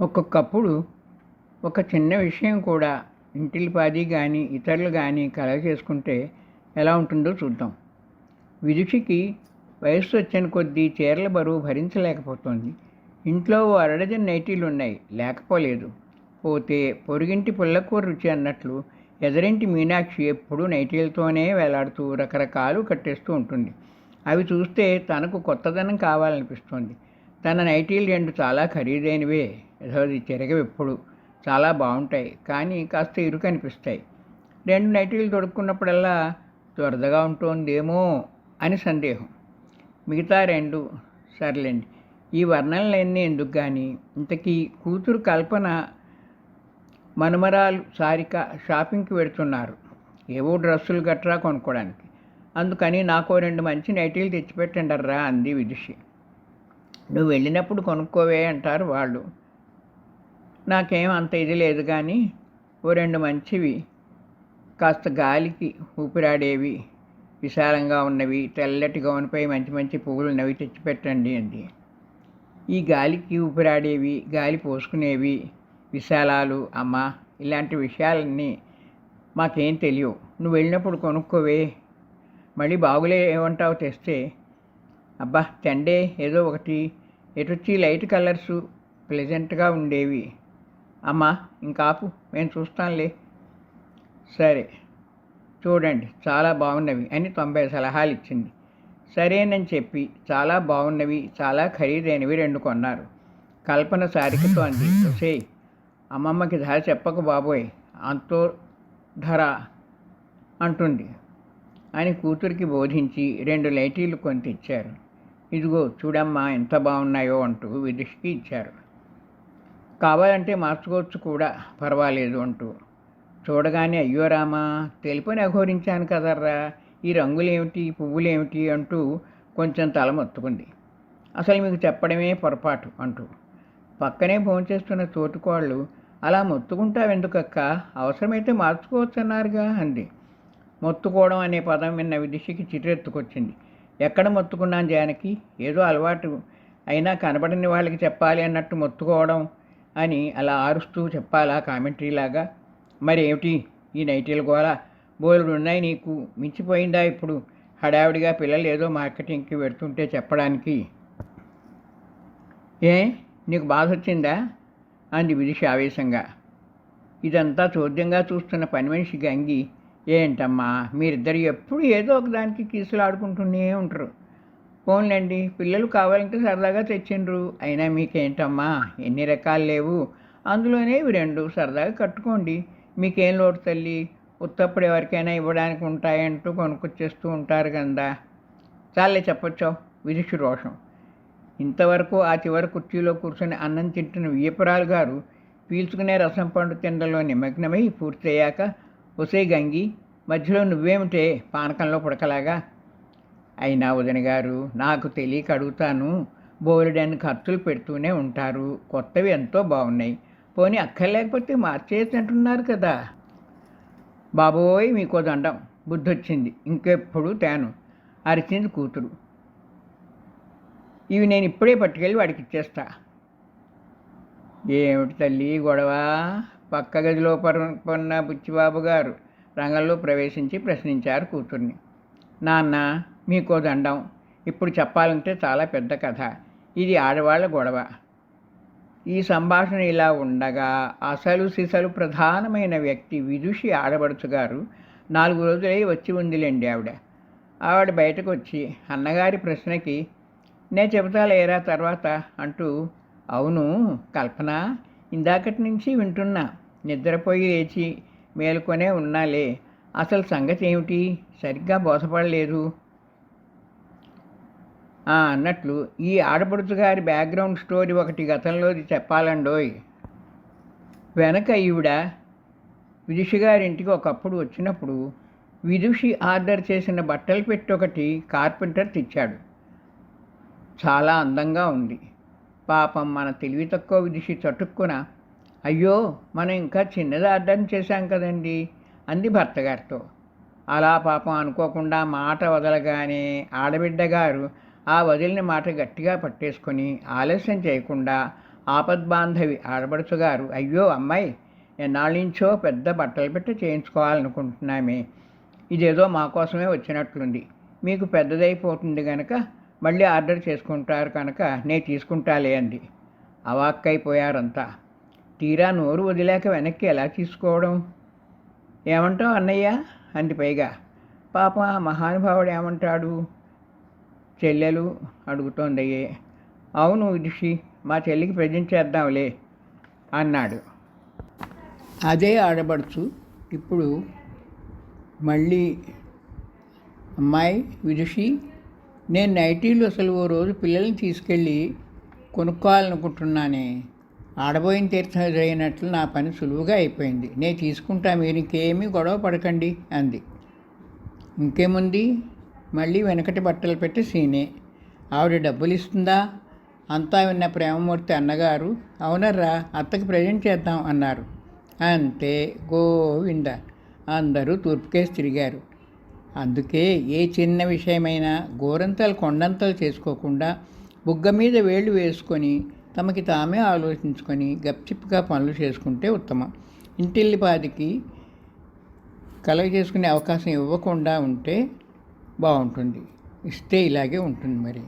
ఒక్కొక్కప్పుడు ఒక చిన్న విషయం కూడా ఇంటిల్లిపాది కానీ ఇతరులు కానీ కలగ చేసుకుంటే ఎలా ఉంటుందో చూద్దాం. విదుషికి వయస్సు వచ్చిన కొద్దీ చీరల బరువు భరించలేకపోతుంది. ఇంట్లో ఓ అరడజన్ నైటీలు ఉన్నాయి లేకపోలేదు. పోతే పొరుగింటి పుల్లకూర రుచి అన్నట్లు ఎదరింటి మీనాక్షి ఎప్పుడూ నైటీలతోనే వేలాడుతూ రకరకాలు కట్టేస్తూ ఉంటుంది. అవి చూస్తే తనకు కొత్తదనం కావాలనిపిస్తుంది. తన నైటీలు రెండు చాలా ఖరీదైనవే. యథోది చెరగవెప్పుడు చాలా బాగుంటాయి. కానీ కాస్త ఇరుకు అనిపిస్తాయి. రెండు నైటీలు తొడుక్కున్నప్పుడల్లా త్వరదగా ఉంటుందేమో అని సందేహం. మిగతా రెండు సర్లేండి. ఈ వర్ణనలన్నీ ఎందుకు కానీ ఇంతకీ కూతురు కల్పన మనుమరాలు సారిక షాపింగ్కి వెడుతున్నారు. ఏవో డ్రెస్సులు గట్రా కొనుక్కోవడానికి అందుకని నాకు రెండు మంచి నైటీలు తెచ్చిపెట్టండర్రా అంది విదుషి. నువ్వు వెళ్ళినప్పుడు కొనుక్కోవే అంటారు వాళ్ళు. నాకేం అంత ఇది లేదు కానీ ఓ రెండు మంచివి. కాస్త గాలికి ఊపిరాడేవి. విశాలంగా ఉన్నవి. తెల్లటి గౌన్పై మంచి మంచి పువ్వులు నవి తెచ్చిపెట్టండి అంది. ఈ గాలికి ఊపిరాడేవి గాలి పోసుకునేవి విశాలాలు అమ్మ ఇలాంటి విషయాలన్నీ మాకేం తెలియవు. నువ్వు వెళ్ళినప్పుడు కొనుక్కోవే. మళ్ళీ బాగులే ఏమంటావు తెస్తే అబ్బా తెండే ఏదో ఒకటి. ఎటొచ్చి లైట్ కలర్సు ప్లెజెంట్గా ఉండేవి. అమ్మా ఇంకాపు మేము చూస్తాంలే సరే చూడండి చాలా బాగున్నవి. అని తొంభై సలహాలు ఇచ్చింది. సరేనని చెప్పి చాలా బాగున్నవి చాలా ఖరీదైనవి రెండు కొన్నారు. కల్పన సారికతో అంది. ఒసే అమ్మమ్మకి ధర చెప్పకు బాబోయ్ అంతో ధర అంటుంది. అని కూతురికి బోధించి రెండు లైటీలు కొని తెచ్చారు. ఇదిగో చూడమ్మా ఎంత బాగున్నాయో అంటూ విదుషికి ఇచ్చారు. కావాలంటే మార్చుకోవచ్చు కూడా పర్వాలేదు అంటూ. చూడగానే అయ్యో రామా తెలుపుని అఘోరించాను కదర్రా ఈ రంగులేమిటి పువ్వులేమిటి అంటూ కొంచెం తల మొత్తుకుంది. అసలు మీకు చెప్పడమే పొరపాటు అంటూ. పక్కనే భోంచేస్తున్న తోటికోళ్ళు అలా మొత్తుకుంటావెందుకక్క? అవసరమైతే మార్చుకోవచ్చన్నారుగా అంది. మొత్తుకోవడం అనే పదం విన్న విదిషికి చిటెత్తుకొచ్చింది ఎక్కడ మొత్తుకున్నాను జానకి? ఏదో అలవాటు. అయినా కనబడని వాళ్ళకి చెప్పాలి అన్నట్టు మొత్తుకోవడం అని అలా ఆరుస్తూ చెప్పాలా కామెంటరీలాగా. మరి ఈ నైటీల గోల. బోలుడు ఉన్నాయి నీకు. మించిపోయిందా ఇప్పుడు? హడావిడిగా పిల్లలు ఏదో మార్కెటింగ్కి పెడుతుంటే చెప్పడానికి. ఏ? నీకు బాధ వచ్చిందా? అంది విదిష ఆవేశంగా. ఇదంతా చోద్యంగా చూస్తున్న పని మనిషి గంగి. ఏంటమ్మా? మీరిద్దరు ఎప్పుడు ఏదో ఒక దానికి కీసులాడుకుంటూనే ఉంటారు. ఫోన్లేండి పిల్లలు కావాలంటే సరదాగా తెచ్చిండ్రు. అయినా మీకేంటమ్మా ఎన్ని రకాలు లేవు. అందులోనే ఇవి రెండు సరదాగా కట్టుకోండి. మీకేం లోటు తల్లి? ఉత్తప్పుడు ఎవరికైనా ఇవ్వడానికి ఉంటాయంటూ కొనుక్కొచ్చేస్తూ ఉంటారు కదా చాలే చెప్పొచ్చావు విదుషు రోషం. ఇంతవరకు ఆ చివరి కుర్చీలో కూర్చొని అన్నం తింటున్న వియ్యపురాలు గారు పీల్చుకునే రసం పండు తిండలో నిమగ్నమై పూర్తయ్యాక ఒసే గంగి మధ్యలో నువ్వేమిటే పానకంలో పుడకలాగా అయినా వదిన గారు నాకు తెలియక అడుగుతాను. బోలెడని ఖర్చులు పెడుతూనే ఉంటారు. కొత్తవి ఎంతో బాగున్నాయి. పోనీ అక్కర్లేకపోతే మార్చేసి అంటున్నారు కదా. బాబోయ్ మీకో దండం. బుద్ధి వచ్చింది ఇంకెప్పుడు తేను. అరిచింది కూతురు. ఇవి నేను ఇప్పుడే పట్టుకెళ్ళి వాడికి ఇచ్చేస్తా. ఏమిటి తల్లి గొడవ? పక్క గదిలో పరున్న బుచ్చిబాబు గారు రంగంలో ప్రవేశించి ప్రశ్నించారు కూతుర్ని. నాన్న మీకో దండం ఇప్పుడు చెప్పాలంటే చాలా పెద్ద కథ. ఇది ఆడవాళ్ళ గొడవ. ఈ సంభాషణ ఇలా ఉండగా అసలు సిసలు ప్రధానమైన వ్యక్తి విదుషి ఆడబడుచు గారు నాలుగు రోజులై వచ్చి ఉందిలేండి ఆవిడ. ఆవిడ బయటకు వచ్చి అన్నగారి ప్రశ్నకి నే చెబుతా లేరా తర్వాత? అంటూ అవును కల్పన ఇందాకటి నుంచి వింటున్నా. నిద్రపోయి లేచి మేలుకొనే ఉన్నాలే. అసలు సంగతి ఏమిటి సరిగ్గా బోధపడలేదు. అన్నట్లు ఈ ఆడపడుచు గారి బ్యాక్గ్రౌండ్ స్టోరీ ఒకటి గతంలోది చెప్పాలండోయ్. వెనక ఈవిడ విదుషి గారింటికి ఒకప్పుడు వచ్చినప్పుడు విదుషి ఆర్డర్ చేసిన బట్టలు పెట్టి ఒకటి కార్పెంటర్ తెచ్చాడు. చాలా అందంగా ఉంది. పాపం మన తెలివి తక్కువ విదుషి చటుక్కున అయ్యో మనం ఇంకా చిన్నది ఆర్డర్ చేశాం కదండి అంది భర్త గారితో. అలా పాపం అనుకోకుండా మాట వదలగానే ఆడబిడ్డ గారు ఆ వదిలిన మాట గట్టిగా పట్టేసుకొని ఆలస్యం చేయకుండా ఆపద్బాంధవి ఆడబడుచుగారు అయ్యో అమ్మాయి ఎన్నాళ్ళించో పెద్ద బట్టలు పెట్టి చేయించుకోవాలనుకుంటున్నామే. ఇదేదో మా కోసమే వచ్చినట్లుంది. మీకు పెద్దదైపోతుంది కనుక మళ్ళీ ఆర్డర్ చేసుకుంటారు కనుక నేను తీసుకుంటాలే అంది. అవాక్కైపోయారంతా. తీరా నోరు వదిలేక వెనక్కి ఎలా తీసుకోవడం? ఏమంటావు అన్నయ్య? అంది పైగా. పాప మహానుభావుడు ఏమంటాడు? చెల్లెలు అడుగుతోందయ్యే అవును విదుషి మా చెల్లికి ప్రజెంట్ చేద్దాంలే అన్నాడు. అదే ఆడబడుచు ఇప్పుడు మళ్ళీ అమ్మాయి విదుషి నేను నైటీలు అసలు ఓ రోజు పిల్లల్ని తీసుకెళ్ళి కొనుక్కోవాలనుకుంటున్నానే. ఆడబోయిన తీర్థం ఎదురైనట్లు నా పని సులువుగా అయిపోయింది. నేను తీసుకుంటా మీరు ఇంకేమీ గొడవ పడకండి అంది. ఇంకేముంది? మళ్ళీ వెనకటి బట్టలు పెట్టి సీనే. ఆవిడ డబ్బులు ఇస్తుందా అంతా విన్న ప్రేమమూర్తి అన్నగారు అవునర్రా అత్తకి ప్రజెంట్ చేద్దాం అన్నారు. అంతే గోవింద అందరూ తూర్పుకేసి తిరిగారు. అందుకే ఏ చిన్న విషయమైనా గోరంతలు కొండంతలు చేసుకోకుండా బుగ్గ మీద వేళ్ళు వేసుకొని తమకి తామే ఆలోచించుకొని గప్చిప్గా పనులు చేసుకుంటే ఉత్తమం. ఇంటిల్లిపాదికి కలగ చేసుకునే అవకాశం ఇవ్వకుండా ఉంటే బాగుంటుంది. ఇస్తే ఇలాగే ఉంటుంది మరి.